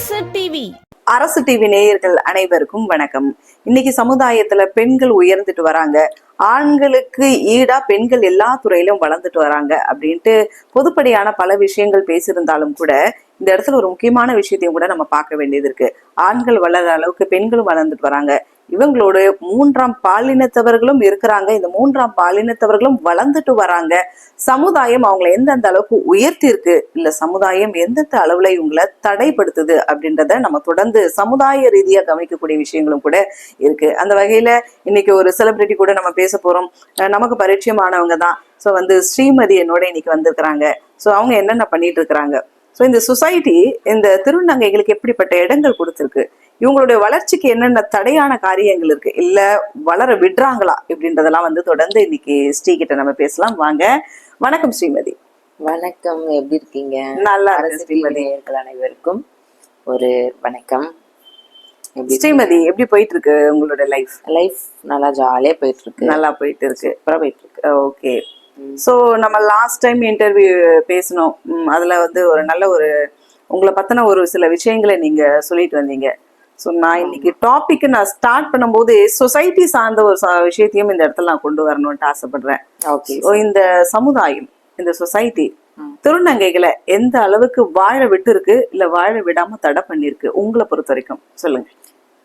அரசு டிவி அரசு டிவி நேயர்கள் அனைவருக்கும் வணக்கம். இன்னைக்கு சமுதாயத்துல பெண்கள் உயர்ந்துட்டு வராங்க. ஆண்களுக்கு ஈடா பெண்கள் எல்லா துறையிலும் வளர்ந்துட்டு வராங்க அப்படின்ட்டு பொதுப்படியான பல விஷயங்கள் பேசியிருந்தாலும் கூட இந்த இடத்துல ஒரு முக்கியமான விஷயத்தையும் கூட நம்ம பார்க்க வேண்டியது இருக்கு. ஆண்கள் வளர்ற அளவுக்கு பெண்களும் வளர்ந்துட்டு வராங்க. இவங்களோட மூன்றாம் பாலினத்தவர்களும் இருக்கிறாங்க. இந்த மூன்றாம் பாலினத்தவர்களும் வளர்ந்துட்டு வராங்க. சமுதாயம் அவங்களை எந்தெந்த அளவுக்கு உயர்த்தி இருக்கு இல்ல சமுதாயம் எந்தெந்த அளவுல இவங்களை தடைப்படுத்துது அப்படின்றத நம்ம தொடர்ந்து சமுதாய ரீதியா கவனிக்கக்கூடிய விஷயங்களும் கூட இருக்கு. அந்த வகையில இன்னைக்கு ஒரு செலிபிரிட்டி கூட நம்ம பேச போறோம். நமக்கு பரிச்சயமானவங்க தான். ஸோ வந்து ஸ்ரீமதி என்னோட இன்னைக்கு வந்திருக்கிறாங்க. ஸோ அவங்க என்னென்ன பண்ணிட்டு இருக்கிறாங்க? ஸோ இந்த சொசைட்டி இந்த திருநங்கைகளுக்கு எப்படிப்பட்ட இடங்கள் கொடுத்துருக்கு? இவங்களுடைய வளர்ச்சிக்கு என்னென்ன தடையான காரியங்கள் இருக்கு? இல்ல வளர விடுறாங்களா? இப்படின்றதெல்லாம் வந்து தொடர்ந்து இன்னைக்கு ஸ்ரீ கிட்ட நம்ம பேசலாம். வாங்க. வணக்கம் ஸ்ரீமதி. வணக்கம். எப்படி இருக்கீங்க? நல்லா இருக்கு அரசு ஸ்ரீமதி. நேயர்கள் அனைவருக்கும் ஒரு வணக்கம். ஸ்ரீமதி எப்படி போயிட்டு இருக்கு உங்களோட லைஃப் லைஃப் நல்லா ஜாலியா போயிட்டு இருக்கு நல்லா போயிட்டு இருக்கு போயிட்டு இருக்கு ஓகே ஸோ நம்ம லாஸ்ட் டைம் இன்டர்வியூ பேசணும் அதுல வந்து ஒரு நல்ல ஒரு உங்களை பத்தின ஒரு சில விஷயங்களை நீங்க சொல்லிட்டு வந்தீங்க. ஸோ நான் இன்னைக்கு டாபிக் நான் ஸ்டார்ட் பண்ணும்போது சொசைட்டி சார்ந்த ஒரு விஷயத்தையும் இந்த இடத்துல நான் கொண்டு வரணும்னு ஆசைப்படுறேன். ஓகே இந்த சமுதாயம் இந்த சொசைட்டி திருநங்கைகளை எந்த அளவுக்கு வாழ விட்டு இருக்கு இல்ல வாழ விடாம தடை பண்ணிருக்கு உங்களை பொறுத்த வரைக்கும் சொல்லுங்க.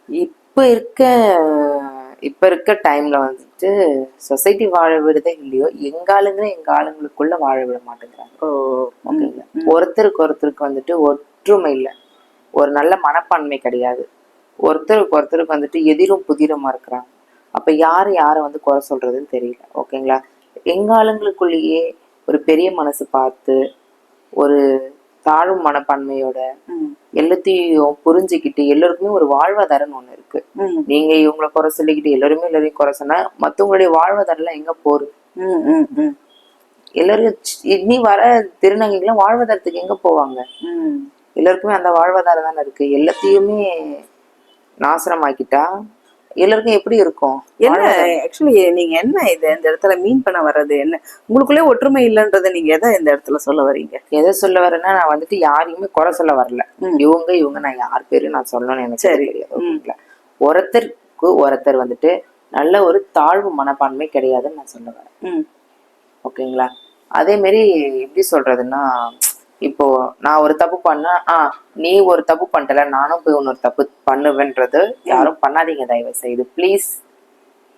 இப்ப இருக்க இப்ப இருக்க டைம்ல வந்துட்டு சொசைட்டி வாழ விடுதே இல்லையோ எங்க ஆளுங்க எங்க ஆளுங்களுக்குள்ள வாழ விட மாட்டேங்கிறாங்க. ஒருத்தருக்கு ஒருத்தருக்கு வந்துட்டு ஒற்றுமை இல்லை. ஒரு நல்ல மனப்பான்மை கிடையாது. ஒருத்தருக்கு ஒருத்தருக்கு வந்துட்டு எதிரும் புதிருமா இருக்கிறாங்க அப்ப யாரு யாரை வந்து குறை சொல்றதுன்னு தெரியல. ஓகேங்களா? எங்க ஆளுங்களுக்குள்ளேயே ஒரு பெரிய மனசு பார்த்து ஒரு தாழ்வு மனப்பான்மையோட எல்லாத்தையும் புரிஞ்சுக்கிட்டு எல்லாருக்குமே ஒரு வாழ்வாதாரம்னு ஒண்ணு இருக்கு. ம், நீங்க இவங்களை குறை சொல்லிக்கிட்டு எல்லாருமே எல்லாரையும் குறை சொன்னா மத்தவங்களுடைய வாழ்வாதாரம் எங்க போகுது? எல்லாரும் இனி வர திருநங்கைகள்லாம் வாழ்வாதாரத்துக்கு எங்க போவாங்க. எல்லாருக்குமே அந்த வாழ்வாதாரம் தானே இருக்கு. எல்லாத்தையுமே நாசனமாக்கிட்டா? எல்லாருக்கும் எப்படி இருக்கும்? என்ன ஆக்சுவலி நீங்க என்ன இது இந்த இடத்துல மீன் பண்ண வர்றது? என்ன உங்களுக்குள்ளே ஒற்றுமை இல்லைன்றதை நீங்க எதை இந்த இடத்துல சொல்ல வர்றீங்க எதை சொல்ல வரேன்னா நான் வந்துட்டு யாரையுமே குறை சொல்ல வரல. இவங்க இவங்க நான் யார் பேரும் நான் சொல்லணும்னு எனக்கு சரி. ஒருத்தருக்கு ஒருத்தர் வந்துட்டு நல்ல ஒரு தாழ்வு மனப்பான்மை கிடையாதுன்னு நான் சொல்ல வரேன். ஓகேங்களா? அதே மாதிரி எப்படி சொல்றதுன்னா இப்போ நான் ஒரு தப்பு பண்ணா ஆ நீ ஒரு தப்பு பண்ணிட்டல நானும் போய் இன்னொரு தப்பு பண்ணுவேன்றது யாரும் பண்ணாதீங்க தயவு செய்து ப்ளீஸ்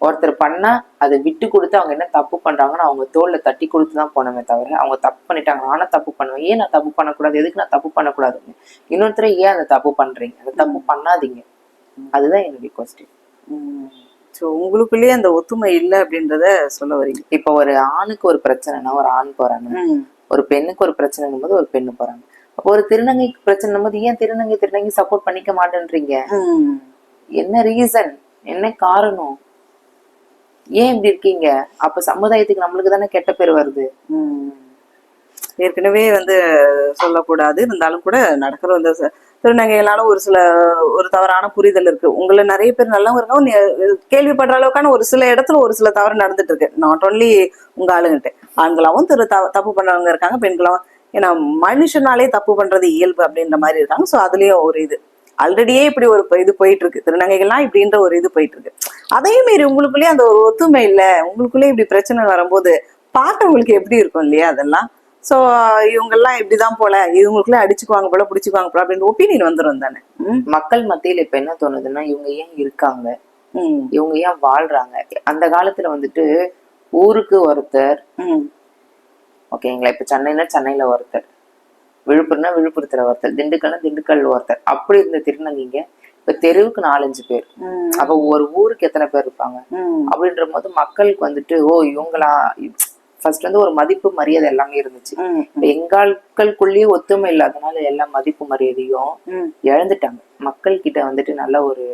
ஒருத்தர் பண்ணா அதை விட்டு கொடுத்து அவங்க என்ன தப்பு பண்றாங்கன்னு அவங்க தோல்ல தட்டி கொடுத்து தான் போனமே தவிர அவங்க தப்பு பண்ணிட்டாங்க நானும் தப்பு பண்ணுவேன். ஏன் நான் தப்பு பண்ணக்கூடாது? எதுக்கு நான் தப்பு பண்ணக்கூடாதுன்னு. இன்னொருத்தரை ஏன் அந்த தப்பு பண்றீங்க? அந்த தப்பு பண்ணாதீங்க. அதுதான் என்னுடைய கொஸ்டின். ஸோ உங்களுக்குள்ளேயே அந்த ஒத்துமை இல்லை அப்படின்றத சொல்ல வர்றீங்க இப்போ ஒரு ஆணுக்கு ஒரு பிரச்சனைனா ஒரு ஆண் போறாங்க. ஒரு பெண்ணுக்கு ஒரு பிரச்சனைங்கும் போது ஒரு பெண்ணு போறாங்க. அப்போ ஒரு திருநங்கைக்கு பிரச்சனை போது ஏன் திருநங்கை திருநங்கை சப்போர்ட் பண்ணிக்க மாட்டேன்றீங்க. என்ன ரீசன் என்ன காரணம்? ஏன் இப்படி இருக்கீங்க? அப்ப சமுதாயத்துக்கு நம்மளுக்கு தானே கெட்ட பேர் வருது. ஏற்கனவே வந்து சொல்லக்கூடாது. இருந்தாலும் கூட நடக்கிற அந்த ச- திருநங்கைகளால ஒரு சில ஒரு தவறான புரிதல் இருக்கு. உங்களை நிறைய பேர் நல்லவங்க இருக்காங்க. கேள்விப்படுற அளவுக்கான ஒரு சில இடத்துல ஒரு சில தவறு நடந்துட்டு இருக்கு. நாட் ஒன்லி உங்க ஆளுங்கிட்ட ஆண்களாவும் திரு தவ- தப்பு பண்ணவங்க இருக்காங்க. பெண்களாவும் ஏன்னா மனுஷனாலே தப்பு பண்றது இயல்பு அப்படின்ற மாதிரி இருக்காங்க. ஸோ அதுலயும் ஒரு இது. ஆல்ரெடியே இப்படி ஒரு இது போயிட்டு இருக்கு. திருநங்கைகள்லாம் இப்படின்ற ஒரு இது போயிட்டு இருக்கு. அதையும் மீறி உங்களுக்குள்ளேயே அந்த ஒரு ஒத்துமை இல்ல. உங்களுக்குள்ளேயே இப்படி பிரச்சனை வரும்போது பார்த்தவங்களுக்கு எப்படி இருக்கும் இல்லையா? அதெல்லாம் ஸோ இவங்கெல்லாம் இப்படிதான் போல. இவங்களுக்குள்ளே அடிச்சுக்குவாங்க போல பிடிச்சிக்குவாங்க போல அப்படின்னு ஒப்பீனியன் வந்துடும் தானே. மக்கள் மத்தியில இப்ப என்ன தோணுதுன்னா இவங்க ஏன் இருக்காங்க? இவங்க ஏன் வாழ்றாங்க? அந்த காலத்துல வந்துட்டு ஊருக்கு ஒருத்தர் ஓகேங்களா? இப்ப சென்னைனா சென்னையில ஒருத்தர் விழுப்புரம்னா விழுப்புரத்துல ஒருத்தர் திண்டுக்கல்னா திண்டுக்கல் ஒருத்தர். அப்படி இருந்த திருநங்கைங்க இப்ப தெருவுக்கு நாலஞ்சு பேர். அப்ப ஒரு ஊருக்கு எத்தனை பேர் இருப்பாங்க? அப்படின்ற போது மக்களுக்கு வந்துட்டு ஓ இவங்களா ஃபர்ஸ்ட் வந்து ஒரு மதிப்பு மரியாதை எல்லாமே இருந்துச்சு. எங்களுக்குள்ளேயே ஒத்துமை இல்லாதனால எல்லா மதிப்பு மரியாதையும் இழந்துட்டாங்க. மக்கள் கிட்ட வந்துட்டு நல்ல ஒரு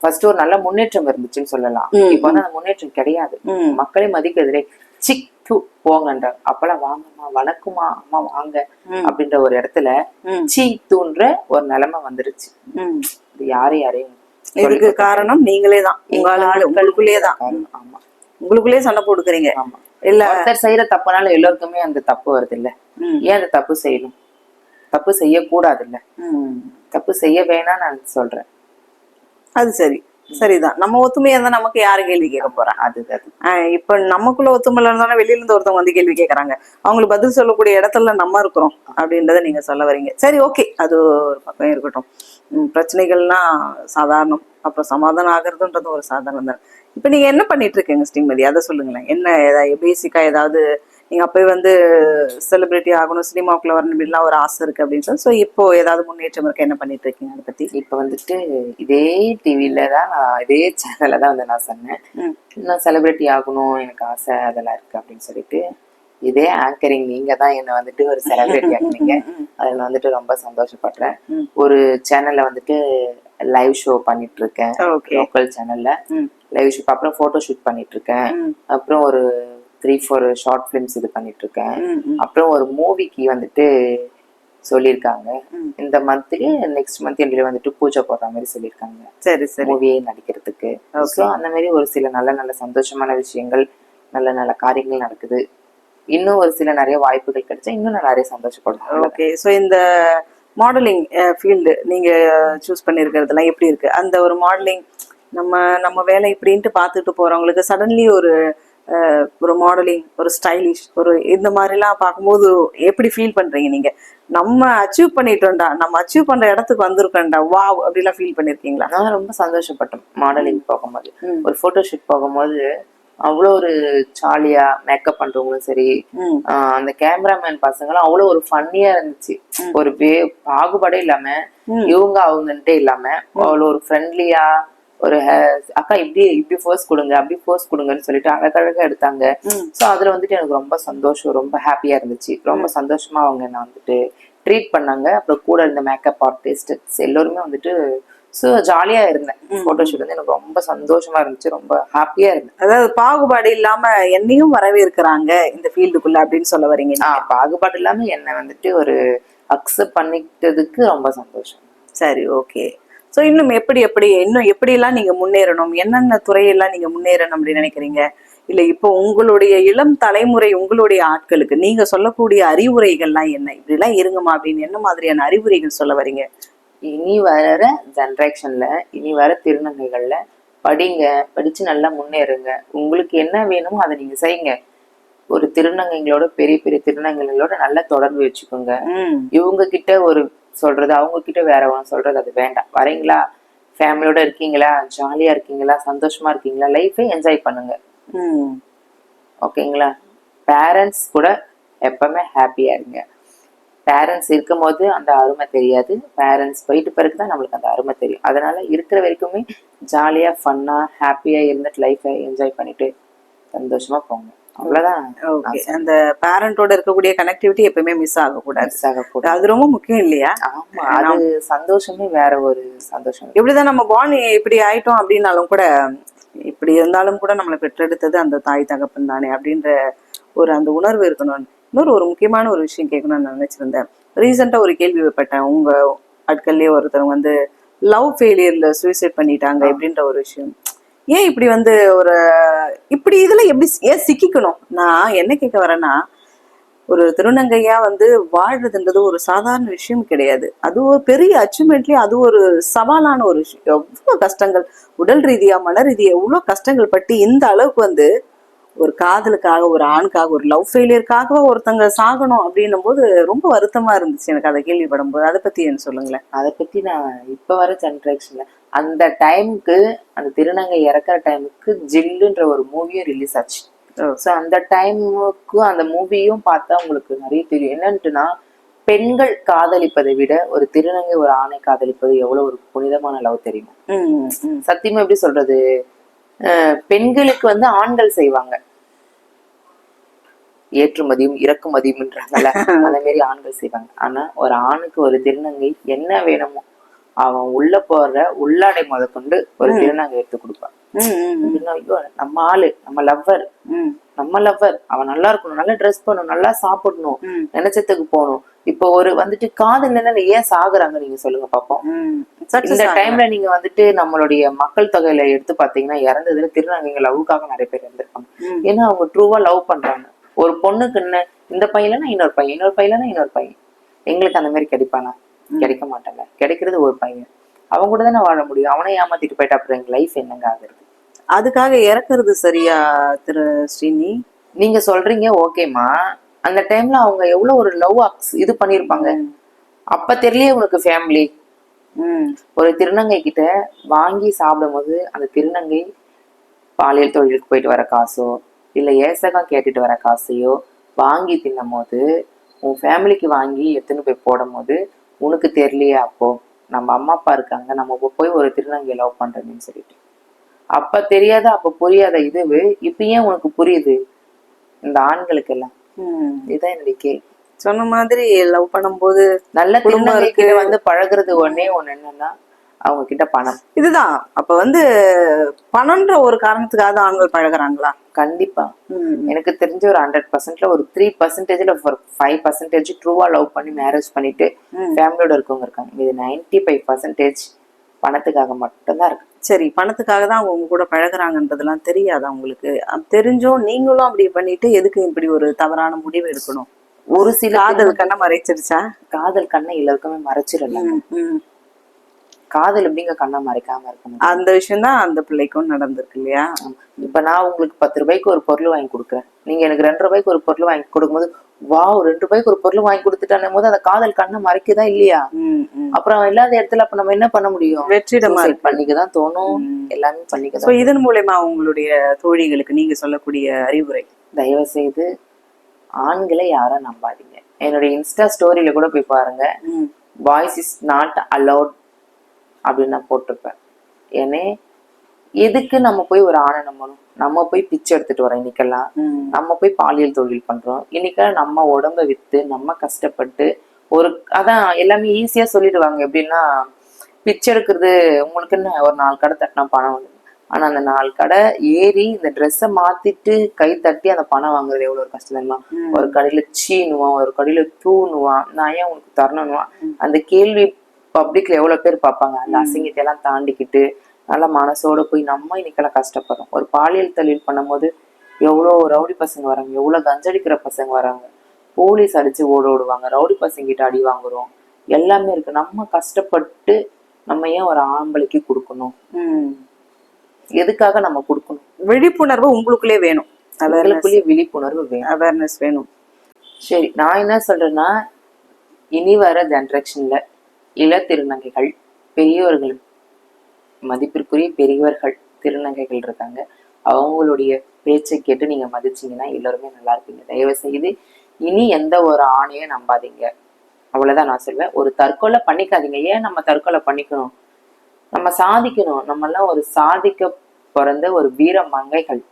ஃபர்ஸ்ட் ஒரு நல்ல முன்னேற்றம் இருந்துச்சுன்னு சொல்லலாம். இப்ப வந்து அந்த முன்னேற்றம் கிடையாது. மக்களே மதிக்கிறதுலே சிக் து போங்கன்றார் அப்பெல்லாம் வாங்கம்மா வணக்கமா அம்மா வாங்க. அப்படின்ற ஒரு இடத்துல. சீ தூன்ற ஒரு நிலைமை வந்துருச்சு. யாரு யாரையும் இதுக்கு காரணம் நீங்களே தான். உங்க ஆளுங்களே உங்களுக்குள்ளேயே தான். ஆமா. உங்களுக்குள்ளேயே சண்டை போட்டுக்கிறீங்க. இல்ல. ஒருத்தர் செய்யற தப்புனால எல்லாருக்குமே அந்த தப்பு வருது இல்ல. ஏன் அந்த தப்பு செய்யணும்? தப்பு செய்யக்கூடாது இல்ல. தப்பு செய்ய வேணாம்னு நான் சொல்றேன். அது சரி. சரிதான். நம்ம ஒத்துமையா இருந்தா நமக்கு யாரு கேள்வி கேட்க போறா? அது இப்ப நமக்குள்ள ஒத்துமை இருந்தாலும் வெளியில இருந்து ஒருத்தவங்க வந்து கேள்வி கேக்குறாங்க. அவங்களுக்கு பதில் சொல்லக்கூடிய இடத்துல நம்ம இருக்கிறோம் அப்படின்றத நீங்க சொல்ல வரீங்க. சரி ஓகே. அது ஒரு பக்கம் இருக்கட்டும். உம் பிரச்சனைகள்லாம் சாதாரணம். அப்புறம் சமாதானம் ஆகுறதுன்றது ஒரு சாதாரணம் தான். இப்ப நீங்க என்ன பண்ணிட்டு இருக்கீங்க ஸ்ரீமதி அதை சொல்லுங்களேன். என்ன ஏதாவது பேசிக்கா ஏதாவது நீங்க அப்பவே வந்து செலிபிரிட்டி ஆகணும் சினிமாக்குள்ள வரணும் இப்படிலாம் ஒரு ஆசை இருக்கு அப்படின்னு சொல்லி ஸோ இப்போ ஏதாவது முன்னேற்றம் இருக்கு? என்ன பண்ணிட்டு இருக்கீங்க அதை பத்தி? இப்ப வந்துட்டு இதே டிவில தான் நான் இதே சேனல்ல தான் வந்து நான் சொன்னேன். நான் செலிபிரிட்டி ஆகணும் எனக்கு ஆசை அதெல்லாம் இருக்கு அப்படின்னு சொல்லிட்டு இதே ஆங்கரிங் நீங்க தான் என்ன வந்துட்டு ஒரு செலிபிரிட்டி ஆக்குனீங்க. அதுல நான் வந்துட்டு ரொம்ப சந்தோஷப்படுறேன். ஒரு சேனல்ல வந்துட்டு லைவ் ஷோ பண்ணிட்டு இருக்கேன். லோக்கல் சேனல்ல. லைவ் ஷோ அப்புறம் போட்டோ ஷூட் பண்ணிட்டு இருக்கேன். அப்புறம் ஒரு த்ரீ ஃபோர் ஷார்ட் ஃபிலிம்ஸ் இது பண்ணிட்டு இருக்கேன் அப்புறம் ஒரு மூவிக்கு வந்துட்டு சொல்லியிருக்காங்க. இந்த மந்த்லி நெக்ஸ்ட் மந்த் எங்களை வந்துட்டு பூஜை போடுற மாதிரி சொல்லியிருக்காங்க. சரி சரி. மூவியே நடிக்கிறதுக்கு. ஸோ அந்த மாதிரி ஒரு சில நல்ல நல்ல சந்தோஷமான விஷயங்கள் நல்ல நல்ல காரியங்கள் நடக்குது. இன்னும் ஒரு சில நிறைய வாய்ப்புகள் கிடைச்சா இன்னும் நான் நிறைய சந்தோஷப்படுவேன். ஓகே ஸோ இந்த மாடலிங் ஃபீல்டு நீங்க சூஸ் பண்ணியிருக்கிறதுலாம் எப்படி இருக்கு? அந்த ஒரு மாடலிங் நம்ம நம்ம வேலை இப்படின்ட்டு பார்த்துட்டு போறவங்களுக்கு சடன்லி ஒரு ஒரு மாடலிங் ஒரு ஸ்டைலிஷ் ஒரு இந்த மாதிரிலாம் பார்க்கும்போது எப்படி ஃபீல் பண்றீங்க நீங்க? நம்ம அச்சீவ் பண்ணிட்டோம்டா நம்ம அச்சீவ் பண்ற இடத்துக்கு வந்திருக்கோம்டா வாவ் அப்படிலாம் ஃபீல் பண்ணிருக்கீங்களா? நான் ரொம்ப சந்தோஷப்பட்டேன் மாடலிங் போகும்போது. ஒரு போட்டோ ஷூட் போகும்போது அவ்வளோ ஒரு ஜாலியா மேக்கப் பண்றவங்களும் சரி அந்த கேமராமேன் பசங்களும் அவ்வளோ ஒரு ஃபன்னியா இருந்துச்சு. ஒரு வே பாகுபாடே இல்லாம. இவங்க அவங்கன்ட்டே இல்லாம அவ்வளோ ஒரு ஃப்ரெண்ட்லியா ஒரு அக்கா இப்படி இப்படி ஃபோர்ஸ் கொடுங்க அப்படி ஃபோர்ஸ் கொடுங்கன்னு சொல்லிட்டு அழகழகா எடுத்தாங்க. ஸோ அதுல வந்துட்டு எனக்கு ரொம்ப சந்தோஷம் ரொம்ப ஹாப்பியா இருந்துச்சு. ரொம்ப சந்தோஷமா அவங்க என்ன வந்துட்டு ட்ரீட் பண்ணாங்க. அப்புறம் கூட இருந்த மேக்கப் ஆர்டிஸ்ட் எல்லோருமே வந்துட்டு ஸோ ஜாலியா இருந்தேன். போட்டோ ஷூட் வந்து எனக்கு ரொம்ப சந்தோஷமா இருந்துச்சு ரொம்ப ஹாப்பியா இருந்தேன். அதாவது பாகுபாடு இல்லாம என்னையும் வரவேற்கிறாங்க இந்த ஃபீல்டுக்குள்ள அப்படின்னு சொல்ல வரீங்க பாகுபாடு இல்லாம என்னை வந்துட்டு ஒரு அக்செப்ட் பண்ணிக்கிட்டதுக்கு ரொம்ப சந்தோஷம். சரி ஓகே ஸோ இன்னும் எப்படி எப்படி இன்னும் எப்படியெல்லாம் நீங்க முன்னேறணும்? என்னென்ன துறையெல்லாம் நீங்க முன்னேறணும் அப்படின்னு நினைக்கிறீங்க? இல்ல இப்போ உங்களுடைய இளம் தலைமுறை உங்களுடைய ஆட்களுக்கு நீங்க சொல்லக்கூடிய அறிவுரைகள்லாம் என்ன? இப்படிலாம் இருங்கம்மா அப்படின்னு என்ன மாதிரியான அறிவுரைகள் சொல்ல வரீங்க? இனி வர ஜென்ரேஷன்ல இனி வர திருநங்கைகள்ல படிங்க படிச்சு நல்லா முன்னேறுங்க. உங்களுக்கு என்ன வேணுமோ அதை நீங்க செய்யுங்க. ஒரு திருநங்கைகளோட பெரிய பெரிய திருநங்கைகளோட நல்ல தொடர்பு வச்சுக்கோங்க. இவங்க கிட்ட ஒரு சொல்றது அவங்க கிட்ட வேற ஒன்று சொல்றது அது வேண்டாம். வரீங்களா? ஃபேமிலியோட இருக்கீங்களா? ஜாலியா இருக்கீங்களா? சந்தோஷமா இருக்கீங்களா? லைஃபை என்ஜாய் பண்ணுங்க. ஓகேங்களா? பேரண்ட்ஸ் கூட எப்பவுமே ஹாப்பியா இருங்க. பேரண்ட்ஸ் இருக்கும்போது அந்த அருமை தெரியாது. பேரண்ட்ஸ் போயிட்டு பிறகு தான் நம்மளுக்கு அந்த அருமை தெரியும். அதனால இருக்கிற வரைக்குமே ஜாலியா ஃபன்னா ஹாப்பியா இருந்துட்டு லைஃபை என்ஜாய் பண்ணிட்டு சந்தோஷமா போங்க. அவ்வளவுதான். ஓகே. அந்த பேரண்டோட இருக்கக்கூடிய கனெக்டிவிட்டி எப்பவுமே மிஸ் ஆகக்கூடாது. மிஸ் ஆகக்கூடாது. அது ரொம்ப முக்கியம் இல்லையா? ஆமா அது சந்தோஷமே வேற ஒரு சந்தோஷம். இப்படிதான் நம்ம பான் இப்படி ஆயிட்டோம் அப்படின்னாலும் கூட இப்படி இருந்தாலும் கூட நம்மளை பெற்றெடுத்தது அந்த தாய் தகப்பன் தானே அப்படின்ற ஒரு அந்த உணர்வு இருக்கணும். இன்னொரு ஒரு முக்கியமான ஒரு விஷயம் கேட்கணும்னு நான் நினைச்சிருந்தேன். ரீசெண்டா ஒரு கேள்விப்பட்டேன் உங்க ஆட்கள்லயே ஒருத்தர் வந்து லவ் ஃபெயிலியர்ல சூசைட் பண்ணிட்டாங்க அப்படின்ற ஒரு விஷயம். ஏன் இப்படி வந்து ஒரு இப்படி இதுல எப்படி ஏன் சிக்கிக்கணும்? நான் என்ன கேட்க வரேன்னா ஒரு திருநங்கையா வந்து வாழ்றதுன்றது ஒரு சாதாரண விஷயம் கிடையாது. அது ஒரு பெரிய அச்சீவ்மெண்ட்லயே அது ஒரு சவாலான ஒரு விஷயம். எவ்வளவு கஷ்டங்கள் உடல் ரீதியா மன ரீதியா எவ்வளவு கஷ்டங்கள் பட்டு இந்த அளவுக்கு வந்து ஒரு காதலுக்காக ஒரு ஆணுக்காக ஒரு லவ் ஃபெயிலியருக்காக ஒருத்தங்க சாகணும் அப்படின்னும் போது ரொம்ப வருத்தமா இருந்துச்சு எனக்கு அதை கேள்விப்படும் போது அதை பத்தி என்ன சொல்லுங்களேன்? அதை பத்தி நான் இப்ப வர ஜென்ரேஷன்ல அந்த டைமுக்கு அந்த திருநங்கை இறக்குற டைமுக்கு ஜில்லுன்ற ஒரு மூவியும் ரிலீஸ் ஆச்சு. ஸோ அந்த டைமுக்கு அந்த மூவியும் பார்த்தா உங்களுக்கு நிறைய தெரியும். என்னன்ட்டுனா பெண்கள் காதலிப்பதை விட ஒரு திருநங்கை ஒரு ஆணை காதலிப்பது எவ்வளவு ஒரு புனிதமான லவ் தெரியுமா. சத்தியமா எப்படி சொல்றது? பெண்களுக்கு வந்து ஆண்கள் செய்வாங்க. ஏற்றுமதியும் இறக்குமதியும்ன்றாங்கல்ல அந்த மாதிரி ஆண்கள் செய்வாங்க. ஆனா ஒரு ஆணுக்கு ஒரு திருநங்கை என்ன வேணுமோ அவன் உள்ள போற உள்ளாடை முத கொண்டு ஒரு திருநங்கை எடுத்து கொடுப்பான். நம்ம ஆளு நம்ம லவ்வர். நம்ம லவ்வர். அவன் நல்லா இருக்கணும் நல்லா ட்ரெஸ் பண்ணணும் நல்லா சாப்பிடணும் நினைச்சதுக்கு போகணும். இப்போ ஒரு வந்துட்டு காதல் நிலையில ஏன் சாகுறாங்க நீங்க சொல்லுங்க பாப்போம். இந்த. டைம்ல நீங்க வந்துட்டு நம்மளுடைய மக்கள் தொகையில எடுத்து பாத்தீங்கன்னா இறந்ததுல திருநங்கைங்க லவ்வுக்காக நிறைய பேர் இருந்திருக்காங்க. ஏன்னா அவங்க ட்ரூவா லவ் பண்றாங்க. ஒரு பொண்ணுக்கு என்ன இந்த பையனா இன்னொரு பையன் இன்னொரு பையனா இன்னொரு பையன். எங்களுக்கு அந்த மாதிரி கிடைப்பானா? கிடைக்க மாட்டாங்க. கிடைக்கிறது ஒரு பையன். அவன் கூட தானே வாழ முடியும். அவனை ஏமாத்திட்டு போயிட்டா அப்புறம் எங்க லைஃப் என்னங்க ஆகுறது? அதுக்காக இறக்குறது சரியா திரு ஸ்ரீனி? நீங்க சொல்றீங்க ஓகேமா அந்த டைம்ல அவங்க எவ்வளவு ஒரு லவ் இது பண்ணிருப்பாங்க. அப்ப தெரியலையே உனக்கு ஃபேமிலி ம். ஒரு திருநங்கை கிட்ட வாங்கி சாப்பிடும்போது அந்த திருநங்கை பாலியல் தொழிலுக்கு போயிட்டு வர காசோ இல்ல ஏசகம் கேட்டுட்டு வர காசையோ வாங்கி தின்னும் போது உன் ஃபேமிலிக்கு வாங்கி எடுத்துன்னு போய் போடும் போது உனக்கு தெரியலையே அப்போ நம்ம அம்மா அப்பா இருக்காங்க நம்ம இப்ப போய் ஒரு திருநங்கை லவ் பண்றதுன்னு சொல்லிட்டு. அப்ப தெரியாத அப்ப புரியாத இதுவு? இப்ப ஏன் உனக்கு புரியுது? இந்த ஆண்களுக்கு எல்லாம் ம். இதுதான் என்னுடைய கேள்வி சொன்ன மாதிரி லவ் பண்ணும்போது நல்ல குடும்பம். கிட்ட வந்து பழகுறது ஒண்ணே ஒண்ணு என்னன்னா அவங்க கிட்ட பணம் இதுதான் அப்ப வந்து பணம்ன்ற ஒரு காரணத்துக்காக தான் ஆண்கள் பழகுறாங்களா கண்டிப்பா. எனக்கு தெரிஞ்ச ஒரு ஹண்ட்ரட் பர்சன்ட்ல ஒரு த்ரீ பர்சன்டேஜ்ல ஒரு ஃபைவ் பர்சன்டேஜ் ட்ரூவா லவ் பண்ணி மேரேஜ் பண்ணிட்டு. ஃபேமிலியோட இருக்கவங்க இருக்காங்க இது நைன்டி ஃபைவ் பர்சன்டேஜ் பணத்துக்காக மட்டும்தான் இருக்கு. சரி பணத்துக்காக தான் அவங்க உங்க கூட பழகுறாங்கன்றதெல்லாம் தெரியாதா உங்களுக்கு? அப்ப தெரிஞ்சும் நீங்களும் அப்படி பண்ணிட்டு எதுக்கு இப்படி ஒரு தவறான முடிவு எடுக்கணும்? ஒரு சில காதல் கண்ணை மறைச்சிருச்சா? காதல் கண்ணை எல்லாருக்குமே மறைச்சிடல. காதல் எப்படிங்க கண்ணை மறைக்காம இருக்க முடியும்? அந்த விஷயம் தான் அந்த பிள்ளைக்கும் நடந்திருக்கு இல்லையா? இப்ப நான் உங்களுக்கு பத்து ரூபாய்க்கு ஒரு பொருள் வாங்கி கொடுக்குறேன். நீங்க எனக்கு ரெண்டு ரூபாய்க்கு ஒரு பொருள் வாங்கி கொடுக்கும்போது வாவ் ரெண்டு ரூபாய்க்கு ஒரு பொருள் வாங்கி கொடுத்துட்டானே போது அந்த காதல் கண்ணை மறைக்குதா இல்லையா. அப்புறம் இல்லாத இடத்துல அப்ப நம்ம என்ன பண்ண முடியும்? வெற்றிடமா பண்ணிக்கதான் தோணும். எல்லாமே சோ பண்ணிக்கதான் இதன் மூலயமா உங்களுடைய தோழிகளுக்கு நீங்க சொல்லக்கூடிய அறிவுரை. தயவு செய்து ஆண்களை யாரும் நம்பாதீங்க. என்னுடைய இன்ஸ்டா ஸ்டோரியில கூட போய் பாருங்க. பாய்ஸ் இஸ் நாட் அலௌட் அப்படின்னு நான் போட்டிருப்பேன். ஏன்னே எதுக்கு நம்ம போய் ஒரு ஆணை நம்பணும் நம்ம போய் பிச்சை எடுத்துட்டு வரோம் இன்னைக்கெல்லாம். நம்ம போய் பாலியல் தொழில் பண்றோம். இன்னைக்கெல்லாம் நம்ம உடம்ப வித்து நம்ம கஷ்டப்பட்டு ஒரு அதான் எல்லாமே ஈஸியா சொல்லிடுவாங்க. எப்படின்னா பிச்சை எடுக்கிறது உங்களுக்கு என்ன ஒரு நாலு கடை தட்டினா பணம் வந்து. ஆனா அந்த நாலு கடை ஏறி இந்த ட்ரெஸ்ஸை மாத்திட்டு கை தட்டி அந்த பணம் வாங்குறது எவ்வளவு ஒரு கஷ்டம் தெரியுமா. ஒரு கடையில சீனுவான் ஒரு கடையில தூணுவான். நான் ஏன் உனக்கு தரணும்னுவான்? அந்த கேள்வி பப்ளிக்ல எவ்வளவு பேர் பார்ப்பாங்க. அந்த அசிங்கத்தை எல்லாம் தாண்டிக்கிட்டு நல்ல மனசோட போய் நம்ம இன்னைக்கெல்லாம் கஷ்டப்படுறோம். ஒரு பாலியல் தொழில் பண்ணும்போது எவ்வளோ ரவுடி பசங்க வராங்க எவ்வளோ கஞ்சடிக்கிற பசங்க வராங்க. போலீஸ் அடிச்சு ஓட ஓடுவாங்க ரவுடி பசங்க கிட்ட அடி வாங்குறோம். எல்லாமே இருக்கு. நம்ம கஷ்டப்பட்டு நம்ம ஏன் ஒரு ஆம்பளைக்கு கொடுக்கணும். எதுக்காக நம்ம கொடுக்கணும்? விழிப்புணர்வு உங்களுக்குள்ளே வேணும். அவர்களுக்குள்ளேயே விழிப்புணர்வு வேணும். அவேர்னஸ் வேணும். சரி நான் என்ன சொல்றேன்னா இனி வர ஜென்ரேஷன்ல இள திருநங்கைகள் பெரியவர்கள் மதிப்பிற்குரிய பெரியவர்கள் திருநங்கைகள் இருக்காங்க. அவங்களுடைய பேச்சை கேட்டு நீங்க மதிச்சீங்கன்னா எல்லாருமே நல்லா இருப்பீங்க. தயவு செய்து இனி எந்த ஒரு ஆணையும் நம்பாதீங்க. அவ்வளவுதான் நான் சொல்வேன். ஒரு தற்கொலை பண்ணிக்காதீங்க. ஏன் நம்ம தற்கொலை பண்ணிக்கணும்? நம்ம சாதிக்கணும். நம்ம எல்லாம் ஒரு சாதிக்க பிறந்த ஒரு வீர மங்கைகள்.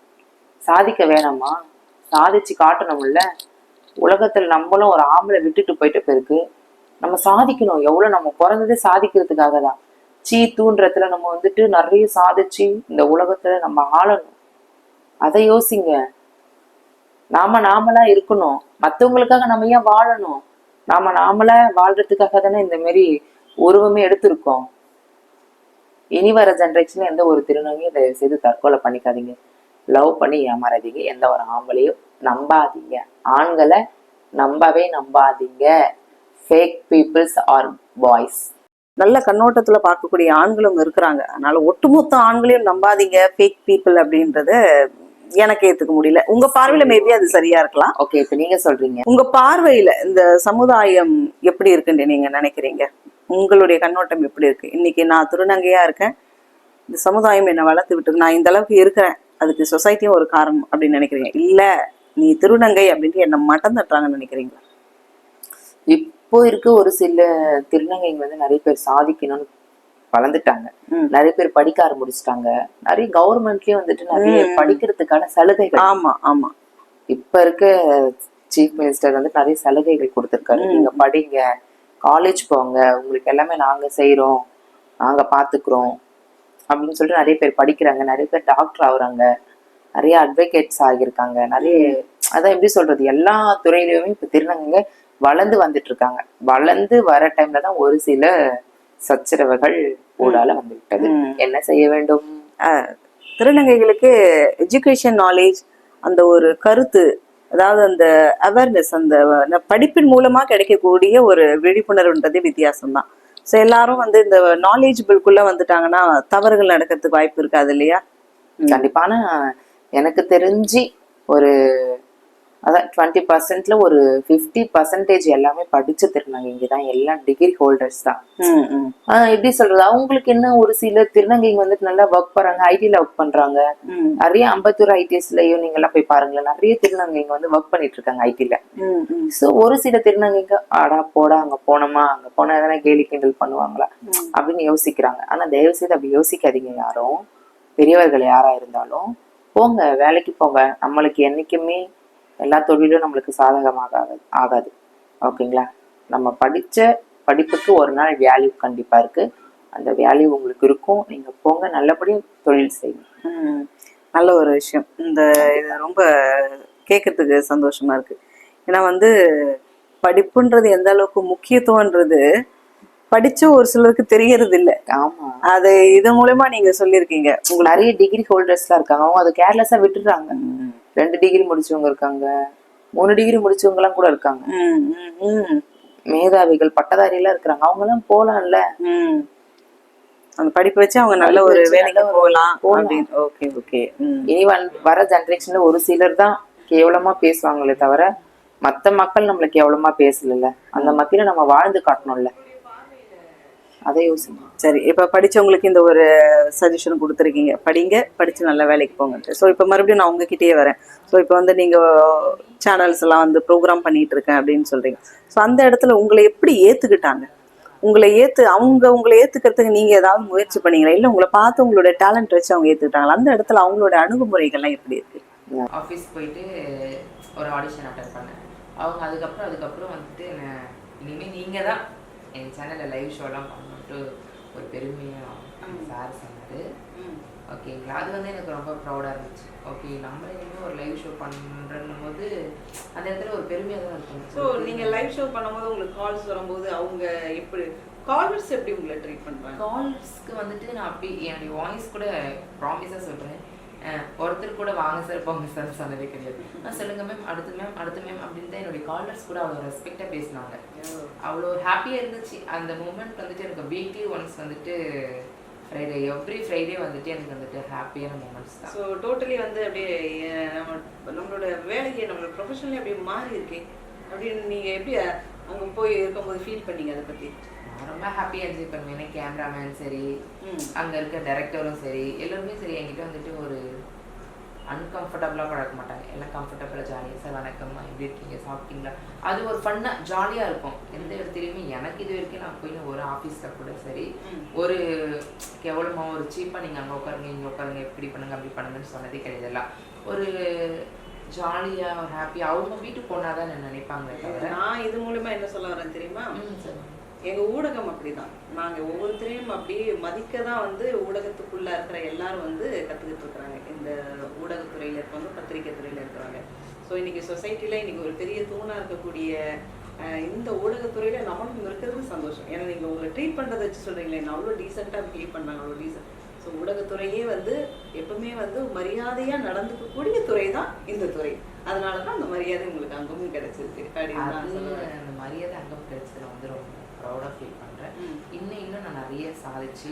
சாதிக்க வேணாமா? சாதிச்சு காட்டணும்ல. உலகத்துல நம்மளும் ஒரு ஆம்பளை விட்டுட்டு போயிட்ட பிறகு நம்ம சாதிக்கணும். எவ்வளவு நம்ம பிறந்ததே சாதிக்கிறதுக்காக தான் சீ தூண்டுறதுல நம்ம வந்துட்டு நிறைய சாதிச்சு இந்த உலகத்துல நம்ம ஆளணும். அதை யோசிங்க. நாம நாமளா இருக்கணும். மத்தவங்களுக்காக நம்ம ஏன் வாழணும்? நாம நாமளா வாழ்றதுக்காக தானே இந்த மாதிரி உருவமே எடுத்திருக்கோம். இனி வர ஜென்ரேஷன்ல எந்த ஒரு திருநங்கையும் தயவு செய்து தற்கொலை பண்ணிக்காதீங்க. லவ் பண்ணி ஏமாறாதீங்க. எந்த ஒரு ஆம்பளையும் நம்பாதீங்க. ஆண்களை நம்பவே நம்பாதீங்க. ஃபேக் பீப்புள்ஸ் ஆர் பாய்ஸ் நல்ல கண்ணோட்டத்துல பார்க்கக்கூடிய ஆண்களும் இருக்கிறாங்க. அதனால ஒட்டுமொத்த ஆண்களையும் நம்பாதீங்க ஃபேக் பீப்புள் அப்படின்றத எனக்கு ஏத்துக்க முடியல. உங்க பார்வையில மேபி அது சரியா இருக்கலாம். ஓகே இப்ப நீங்க சொல்றீங்க. உங்க பார்வையில இந்த சமுதாயம் எப்படி இருக்குன்னு நீங்க நினைக்கிறீங்க? உங்களுடைய கண்ணோட்டம் எப்படி இருக்கு? இன்னைக்கு நான் திருநங்கையா இருக்கேன். இந்த சமுதாயம் என்னை வளர்த்து விட்டது நான் இந்த அளவுக்கு இருக்கிறேன். அதுக்கு சொசைட்டியும் ஒரு காரணம் அப்படின்னு நினைக்கிறீங்க? இல்ல நீ திருநங்கை அப்படின்ட்டு என்ன மட்டம் தட்டுறாங்கன்னு நினைக்கிறீங்களா? இப்போ இருக்க ஒரு சில திருநங்கைங்க வந்து நிறைய பேர் சாதிக்கணும்னு வளர்ந்துட்டாங்க. நிறைய பேர் படிக்க ஆரம்பிச்சிட்டாங்க. நிறைய கவர்மெண்ட்லயும் வந்துட்டு நிறைய. படிக்கிறதுக்கான சலுகைகள். ஆமா ஆமா. இப்ப இருக்க சீஃப் மினிஸ்டர் வந்து நிறைய சலுகைகள் கொடுத்திருக்காரு. நீங்க படிங்க காலேஜ் போங்க உங்களுக்கு எல்லாமே நாங்க செய்றோம் நாங்க பாத்துக்கிறோம் அப்படின்னு சொல்லிட்டு நிறைய பேர் படிக்கிறாங்க. நிறைய பேர் டாக்டர் ஆகுறாங்க. நிறைய அட்வொகேட்ஸ் ஆகியிருக்காங்க. நிறைய அதான் எப்படி சொல்றது? எல்லா துறையிலயுமே இப்ப திருநங்கைங்க வளர்ந்து வந்துட்டு இருக்காங்க வளர்ந்து வர டைம்ல தான் ஒரு சில சச்சரவுகள் ஊடால வந்து விட்டது ம். என்ன செய்ய வேண்டும்? திருநங்கைகளுக்கு எஜுகேஷன் நாலேஜ் அந்த ஒரு கருத்து அதாவது அந்த அவேர்னஸ் அந்த படிப்பின் மூலமா கிடைக்கக்கூடிய ஒரு விழிப்புணர்வுன்றதே வித்தியாசம்தான். ஸோ எல்லாரும் வந்து இந்த நாலேஜபிள்குள்ள வந்துட்டாங்கன்னா தவறுகள் நடக்கிறதுக்கு வாய்ப்பு இருக்காது இல்லையா? கண்டிப்பா. ஆனா எனக்கு தெரிஞ்சு ஒரு அதான் டுவெண்ட்டி பர்சன்ட்ல ஒரு ஃபிஃப்டி பர்சன்டேஜ் எல்லாமே படிச்ச திருநங்கைங்க தான் எல்லாம் டிகிரி ஹோல்டர்ஸ் தான். எப்படி சொல்றது? அவங்களுக்கு என்ன ஒரு சில திருநங்கைங்க வந்துட்டு நல்லா ஒர்க் பண்றாங்க ஐடில ஒர்க் பண்றாங்க. நிறைய அம்பத்தூர் ஐடிஎஸ்லயும் நீங்க எல்லாம் போய் பாருங்களேன். நிறைய திருநங்கைங்க வந்து ஒர்க் பண்ணிட்டு இருக்காங்க ஐடில. சோ ஒரு சில திருநங்கைங்க ஆடா போடா அங்க போனோமா? அங்க போனா எதனா கேலி கிண்டல் பண்ணுவாங்களா? அப்படின்னு யோசிக்கிறாங்க. ஆனா தயவு செய்து அப்படி யோசிக்காதீங்க யாரும். பெரியவர்கள் யாரா இருந்தாலும் போங்க வேலைக்கு போங்க. நம்மளுக்கு என்னைக்குமே எல்லா தொழிலும் நம்மளுக்கு சாதகமாக ஆகாது. ஓகேங்களா? நம்ம படிச்ச படிப்புக்கு ஒரு நாள் வேல்யூ கண்டிப்பா இருக்கு. அந்த வேல்யூ உங்களுக்கு இருக்கும். நீங்க போங்க நல்லபடியா தொழில் செய்யுங்க. நல்ல ஒரு விஷயம். இந்த இது ரொம்ப கேட்கறதுக்கு சந்தோஷமா இருக்கு. ஏன்னா வந்து படிப்புன்றது எந்த அளவுக்கு முக்கியத்துவன்றது படிச்ச ஒரு சிலருக்கு தெரியறது இல்ல ஆமா. அது இது மூலமா நீங்க சொல்லியிருக்கீங்க. உங்களுக்கு நிறைய டிகிரி ஹோல்டர்ஸ்லாம் இருக்காங்க. அவங்க அதை கேர்லெஸ்ஸா விட்டுடுறாங்க. ரெண்டு டிகிரி முடிச்சவங்க இருக்காங்க. மூணு டிகிரி முடிச்சவங்க எல்லாம் கூட இருக்காங்க. மேதாவிகள் பட்டதாரி எல்லாம் இருக்கிறாங்க. அவங்க எல்லாம் போலாம்ல. அந்த படிப்பு வச்சு அவங்க நல்ல ஒரு வேலைக்கு போகலாம் ஓகே ஓகே. இனி வர ஜெனரேஷன்ல ஒரு சிலர் தான் கேவலமா பேசுவாங்களே தவிர மத்த மக்கள் நம்மள கேவலமா பேசல அந்த மத்தியில நம்ம வாழ்ந்து காட்டணும்ல. அதை யோசிங்க. சரி இப்ப படிச்சவங்களுக்கு இந்த ஒரு சஜஷன் கொடுத்துருக்கீங்க. படிங்க படிச்சு நல்ல வேலைக்கு போங்க ஸோ இப்போ மறுபடியும் நான் உங்ககிட்டயே வரேன். ஸோ இப்போ வந்து நீங்க சேனல்ஸ் எல்லாம் வந்து ப்ரோக்ராம் பண்ணிட்டு இருக்கேன் அப்படின்னு சொல்றீங்க. ஸோ அந்த இடத்துல உங்களை எப்படி ஏத்துக்கிட்டாங்க? உங்களை ஏத்து அவங்க உங்களை ஏத்துக்கிறதுக்கு நீங்க ஏதாவது முயற்சி பண்ணீங்களா? இல்ல உங்களை பார்த்து உங்களோட டேலண்ட் வச்சு அவங்க ஏத்துக்கிட்டாங்களா? அந்த இடத்துல அவங்களோட அணுகுமுறைகள்லாம் எப்படி இருக்கு? ஆஃபீஸ் போயிட்டு ஒரு ஆடிஷன் அட்டன் பண்ணேன். அவங்க அதுக்கப்புறம் அதுக்கப்புறம் வந்துட்டு என்ன இனிமேல் நீங்கள் தான் என் சேனலில் லைவ் ஷோலாம் பண்ணணுன்ட்டு ஒரு பெருமையாக சார் சொன்னார். ஓகேங்களா அது வந்து எனக்கு ரொம்ப ப்ரௌடாக இருந்துச்சு. ஓகே நம்மளே இனிமேல் ஒரு லைவ் ஷோ பண்ணுறன்னும் போது அந்த இடத்துல ஒரு பெருமையாக தான் இருக்கும். ஸோ நீங்க லைவ் ஷோ பண்ணும்போது உங்களுக்கு கால்ஸ் வரும்போது அவங்க எப்படி காலர்ஸ் எப்படி உங்களை ட்ரீட் பண்றாங்க? கால்ஸ்க்கு வந்துட்டு நான் அப்படி என்னுடைய வாய்ஸ் கூட ப்ராமிஸாக சொல்கிறேன் ஒருத்தர் கூட வாங்க சார் போங்க சார் சொன்னதே கிடையாது. நான் சொல்லுங்க மேம் அடுத்து மேம் அடுத்து மேம் அப்படின்னு தான் என்னுடைய காலர்ஸ் கூட அவ்வளோ ரெஸ்பெக்டாக பேசினாங்க. அவ்வளோ ஹாப்பியாக இருந்துச்சு. அந்த மூமெண்ட் வந்துட்டு எனக்கு வீக்லி ஒன்ஸ் வந்துட்டு ஃப்ரைடே எவ்ரி ஃப்ரைடே வந்துட்டு எனக்கு வந்துட்டு ஹாப்பியான மூமெண்ட்ஸ் தான். ஸோ டோட்டலி வந்து அப்படியே நம்ம நம்மளோட வேலையை நம்மளோட ப்ரொஃபஷனலே அப்படியே மாறி இருக்கே. அப்படின்னு நீங்கள் எப்படி அங்கே போய் இருக்கும்போது ஃபீல் பண்ணீங்க அதை பற்றி ரொம்ப ஹாப்பியாக என்ஜாய் பண்ணுவேன். ஏன்னா கேமராமேன் சரி. அங்கே இருக்க டைரக்டரும் சரி எல்லாருமே சரி. என்கிட்ட வந்துட்டு ஒரு அன்கம்ஃபர்டபுளாக பழக்க மாட்டாங்க. எல்லாம் கம்ஃபர்டபுளாக ஜாலியாக சார் வணக்கம்மா எப்படி இருக்கீங்க? சாப்பிட்டீங்களா? அது ஒரு ஃபன்னாக ஜாலியாக இருக்கும். எந்த இடத்துலையுமே எனக்கு இது வரைக்கும் நான் போய் ஒரு ஆஃபீஸில் கூட சரி ஒரு கேவலமாக ஒரு சீப்பாக நீங்கள் அங்கே உட்காருங்க இங்கே உட்காருங்க இப்படி பண்ணுங்க அப்படி பண்ணுங்கன்னு சொன்னதே கிடையாது எல்லாம். ஒரு ஜாலியாக ஹாப்பியாக அவங்க வீட்டுக்கு போனால் தான் நினைப்பாங்களே தவிர நான் இது மூலமா என்ன சொல்ல வரேன் தெரியுமா? ம், சொல்லுங்க. எங்க ஊடகம் அப்படிதான். நாங்க ஒவ்வொருத்தரையும் அப்படியே மதிக்க தான் வந்து ஊடகத்துக்குள்ள இருக்கிற எல்லாரும் வந்து கத்துக்கிட்டு இருக்கிறாங்க. இந்த ஊடகத்துறையில இருக்கவங்க பத்திரிகை துறையில இருக்கிறாங்க ஸோ இன்னைக்கு சொசைட்டில இன்னைக்கு ஒரு பெரிய தூணா இருக்கக்கூடிய இந்த ஊடகத்துறையில நம்மளும் இருக்கிறது சந்தோஷம். ஏன்னா நீங்க உங்களை ட்ரீட் பண்றதை வச்சு சொல்றீங்களே நான் அவ்வளோ டீசெண்டா பிஹேவ் பண்ணாங்க அவ்வளோ டீசென்ட் ஸோ ஊடகத்துறையே வந்து எப்பவுமே வந்து மரியாதையா நடந்துக்கக்கூடிய துறை தான் இந்த துறை. அதனால தான் அந்த மரியாதை உங்களுக்கு அங்கமும் கிடைச்சிருக்கு. அப்படின்னு அந்த மரியாதை அங்கே கிடைச்சதுல வந்து ரொம்ப ப்ரௌடாக ஃபீல் பண்ணுறேன். இன்னும் இன்னும் நான் நிறைய சாதிச்சு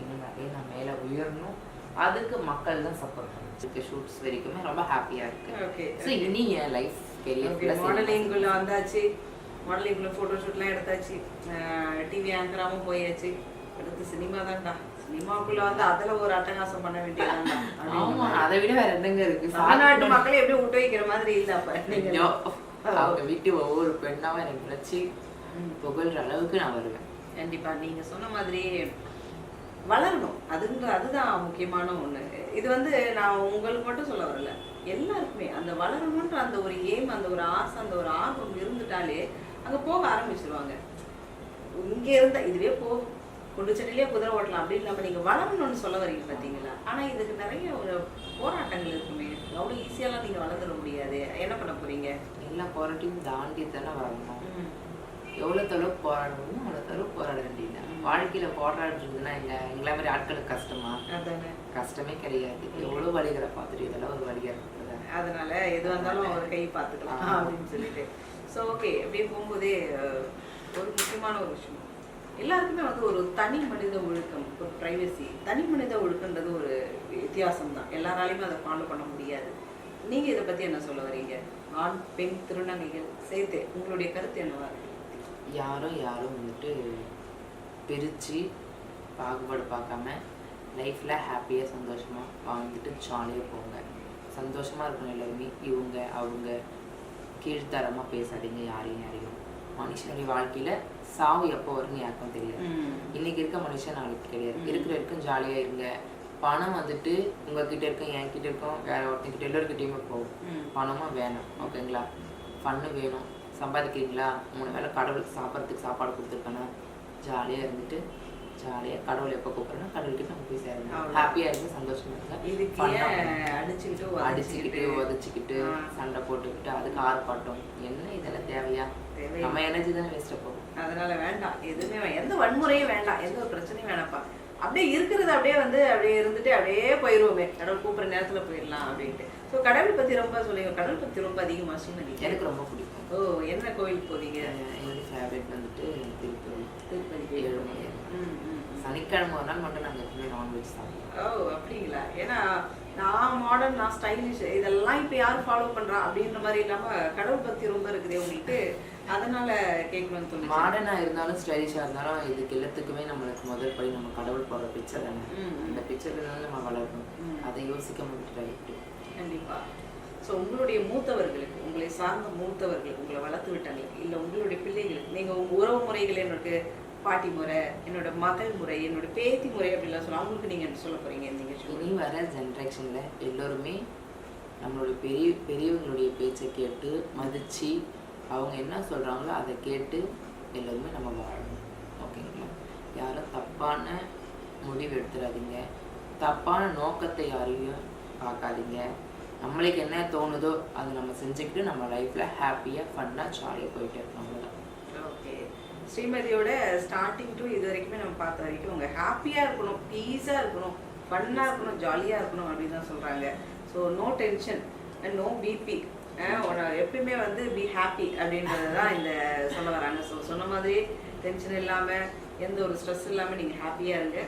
இன்னும் நிறைய நான் மேலே உயரணும். அதுக்கு மக்கள் தான் சப்போர்ட் பண்ணுச்சு ஷூட்ஸ் வரைக்குமே ரொம்ப ஹாப்பியாக இருக்கு. ஸோ இனி என் லைஃப் கெரியர் மாடலிங்குள்ள வந்தாச்சு. மாடலிங்குள்ள ஃபோட்டோ ஷூட்லாம் எடுத்தாச்சு. டிவி ஆங்கராகவும் போயாச்சு. அடுத்து சினிமா தான்டா. சினிமாக்குள்ள வந்து அதுல ஒரு அட்டகாசம் பண்ண வேண்டியதான்டா ஆமா அதை விட வேற என்னங்க இருக்கு? தமிழ்நாட்டு மக்களை எப்படி விட்டு வைக்கிற மாதிரி இல்ல அப்ப. நீங்க அவங்க வீட்டு ஒவ்வொரு பெண்ணாவும் எனக்கு நினைச்சு புகழ்ற அளவுக்கு நான் வருவேன். கண்டிப்பா நீங்க சொன்ன மாதிரி வளரணும். அதுன்ற அதுதான் முக்கியமான ஒண்ணு. இது வந்து நான் உங்களுக்கு மட்டும் சொல்ல வரல. எல்லாருக்குமே அந்த வளரணுன்ற அந்த ஒரு ஏம் அந்த ஒரு ஆசை அந்த ஒரு ஆர்வம் இருந்துட்டாலே அங்க போக ஆரம்பிச்சிருவாங்க. இங்க இருந்தா இதுவே போ குண்டு சட்டிலே குதிரை ஓட்டலாம். அப்படின்னு இல்லாம நீங்க வளரணும்னு சொல்ல வரீங்க பாத்தீங்களா? ஆனா இதுக்கு நிறைய ஒரு போராட்டங்கள் இருக்குமே. அவ்வளவு ஈஸியாலாம் நீங்க வளர்ந்துட முடியாது. என்ன பண்ண போறீங்க? எல்லா போராட்டையும் தாண்டி தானே வரணும் எவ்வளோ தொலைவு போராடணுமோ அவ்வளோ தொலைவு போராட வேண்டியதுதான். வாழ்க்கையில போராடுறதுன்னா எங்க எங்களை மாதிரி ஆட்களுக்கு கஷ்டமா? கஷ்டமே கிடையாது. எவ்வளவு வழிகளை பார்த்துட்டு இதெல்லாம் ஒரு வழியா இருக்குது அதனால எது வந்தாலும் ஒரு கை பார்த்துக்கலாம் அப்படின்னு சொல்லிட்டு. ஸோ ஓகே அப்படியே போகும்போதே ஒரு முக்கியமான ஒரு விஷயம். எல்லாருக்குமே வந்து ஒரு தனி மனித ஒழுக்கம் ஒரு ப்ரைவசி தனி மனித ஒழுக்கன்றது ஒரு வித்தியாசம் தான் எல்லாராலையுமே அதை ஃபாலோ பண்ண முடியாது. நீங்க இதை பத்தி என்ன சொல்ல வரீங்க? ஆண் பெண் திருநங்கைகள் சேர்த்து உங்களுடைய கருத்து என்னவா இருக்கு? யாரும் யாரும் வந்துட்டு பிரிச்சு பாகுபாடு பார்க்காம லைஃப்ல ஹாப்பியா சந்தோஷமா வாழ்ந்துட்டு ஜாலியா போங்க. சந்தோஷமா இருக்கணும் எல்லாருமே. இவங்க அவங்க கீழ்த்தரமா பேசாதீங்க யாரையும் யாரையும். மனுஷனுடைய வாழ்க்கையில சாவு எப்போ வரும்னு யாருக்கும் தெரியாது. இன்னைக்கு இருக்க மனுஷன் நாளைக்கு கிடையாது. இருக்கிற வரைக்கும் ஜாலியா இருங்க. பணம் வந்துட்டு உங்ககிட்ட இருக்கும் என் கிட்ட இருக்கும் வேற ஒருத்தங்கிட்ட எல்லாருக்கிட்டையுமே போகும். பணமும் வேணும். ஓகேங்களா ஃபன்னு வேணும். சம்பாதிக்கிறீங்களா? மூணு வேளை கடவுளுக்கு சாப்பிட்றதுக்கு சாப்பாடு கொடுத்துருக்கேன்னா ஜாலியாக இருந்துட்டு ஜாலியாக கடவுள் எப்போ கூப்பிட்றேன்னா கடவுள்கிட்ட நம்ம போய் அவ்வளவுதான். ஹாப்பியாக இருங்க சந்தோஷமா இருங்க. அடிச்சுக்கிட்டு அடிச்சுக்கிட்டு உதச்சிக்கிட்டு. சண்டை போட்டுக்கிட்டு அதுக்கு ஆர்ப்பாட்டம். என்ன இதெல்லாம் தேவையா. நம்ம எனர்ஜி தானே வேஸ்ட்டாக போகும். அதனால வேண்டாம். எதுவுமே எந்த வன்முறையும் வேண்டாம். எந்த ஒரு பிரச்சனையும் வேணாம்ப்பா. அப்படியே இருக்கிறது அப்படியே வந்து அப்படியே இருந்துட்டு அப்படியே போயிடுவோமே கடவுள் கூப்பிடுற நேரத்துல போயிடலாம் அப்படின்ட்டு. ஸோ கடவுள் பத்தி ரொம்ப சொல்லுங்க. கடவுள் பத்தி ரொம்ப அதிகமா சொன்னீங்க எனக்கு ரொம்ப பிடிக்கும். ஓ என்ன கோயிலுக்கு போவீங்க? என்னுடைய ஃபேவரட் வந்துட்டு திருப்பதி. திருப்பதி. ம். சனிக்கிழமை ஒரு நாள் மட்டும் நாங்கள் எப்பவுமே நான்வெஜ் சாப்பிடுவோம். ஓ அப்படிங்களா? ஏன்னா நான் மாடர்ன் நான் ஸ்டைலிஷ் இதெல்லாம் இப்போ யார் ஃபாலோ பண்றா அப்படின்ற மாதிரி இல்லாம கடவுள் பத்தி ரொம்ப இருக்குது உங்களுக்கு. அதனால கேட்கணும்னு தோணுச்சு. மாடர்னாக இருந்தாலும் ஸ்டைலிஷாக இருந்தாலும் இதுக்கு எல்லாத்துக்குமே நம்மளுக்கு முதல் படி நம்ம கடவுள் போடுற பிக்சர் தானே. அந்த பிக்சர் தான் நம்ம வளரணும். அதை யோசிக்க முடியாது கண்டிப்பாக ஸோ உங்களுடைய மூத்தவர்களுக்கு உங்களை சார்ந்த மூத்தவர்கள் உங்களை வளர்த்து விட்டவங்களுக்கு இல்லை உங்களுடைய பிள்ளைகளுக்கு நீங்கள் உங்கள் உறவு முறைகள் என்னோட பாட்டி முறை என்னோட மகள் முறை என்னோட பேத்தி முறை அப்படிலாம் சொல்ல அவங்களுக்கு நீங்கள் என்ன சொல்ல போகிறீங்க நீங்கள் இனி வர ஜென்ரேஷனில் எல்லோருமே நம்மளுடைய பெரிய பெரியவங்களுடைய பேச்சை கேட்டு மதித்து அவங்க என்ன சொல்கிறாங்களோ அதை கேட்டு எல்லோருமே நம்ம வாழணும். ஓகேங்களா யாரும் தப்பான முடிவு எடுத்துடாதீங்க தப்பான நோக்கத்தை யாரையும் பார்க்காதீங்க. நம்மளுக்கு என்ன தோணுதோ அதை நம்ம செஞ்சுக்கிட்டு நம்ம லைஃப்பில் ஹாப்பியாக ஃபன்னாக ஜாலியாக போயிட்டே இருக்கோம் ஓகே ஸ்ரீமதியோட ஸ்டார்டிங் டு இது வரைக்குமே நம்ம பார்த்த வரைக்கும் உங்கள் ஹாப்பியாக இருக்கணும் பீஸாக இருக்கணும் ஃபன்னாக இருக்கணும் ஜாலியாக இருக்கணும் அப்படின்னு தான் சொல்கிறாங்க so no tension no BP எப்பயுமே வந்து பி ஹாப்பி அப்படின்றது தான் இந்த சொல்ல வராங்க. ஸோ சொன்ன மாதிரி டென்ஷன் இல்லாமல் எந்த ஒரு ஸ்ட்ரெஸ் இல்லாமல் நீங்கள் ஹாப்பியாக இருங்க.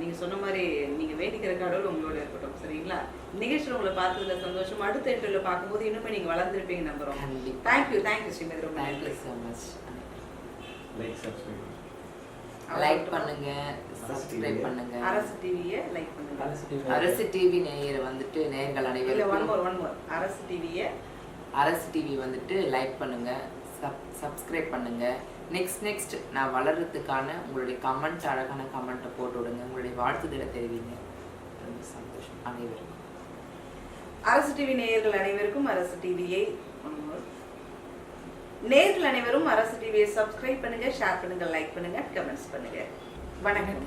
நீங்கள் சொன்ன மாதிரி நீங்கள் வேண்டிக்கிற கடவுள் உங்களோட இருக்கட்டும் சரிங்களா? நிகழ்ச்சியில் உங்களை பார்த்ததுல சந்தோஷம். அடுத்த இன்டர்வியூல பார்க்கும்போது இன்னுமே நீங்க வளர்ந்துருப்பீங்க நம்புறோம். கண்டிப்பாக தேங்க்யூ தேங்க்யூ ஸ்ரீமதி. ரொம்ப நன்றி. So much like subscribe like பண்ணுங்க சப்ஸ்கிரைப் பண்ணுங்க. அரசு டிவியை லைக் பண்ணுங்க. அரசு டிவி நேயர் வந்துட்டு நேயர்கள் இல்ல ஒன் மோர் ஒன் மோர் அரசு டிவியை அரசு டிவி வந்துட்டு லைக் பண்ணுங்க சப் சப்ஸ்கிரைப் பண்ணுங்க. நெக்ஸ்ட் நெக்ஸ்ட் நான் வளர்றதுக்கான உங்களுடைய கமெண்ட் அழகான கமெண்ட்டை போட்டு விடுங்க. உங்களுடைய வாழ்த்துதலை தெரிவிங்க. ரொம்ப சந்தோஷம். அனைவருக்கும். அரசு டிவி நேயர்கள் அனைவருக்கும் அரசு டிவியை நேர்கள் அனைவரும் அரசு டிவியை சப்ஸ்கிரைப் பண்ணுங்க ஷேர் பண்ணுங்க லைக் பண்ணுங்க கமெண்ட்ஸ் பண்ணுங்க. வணக்கம்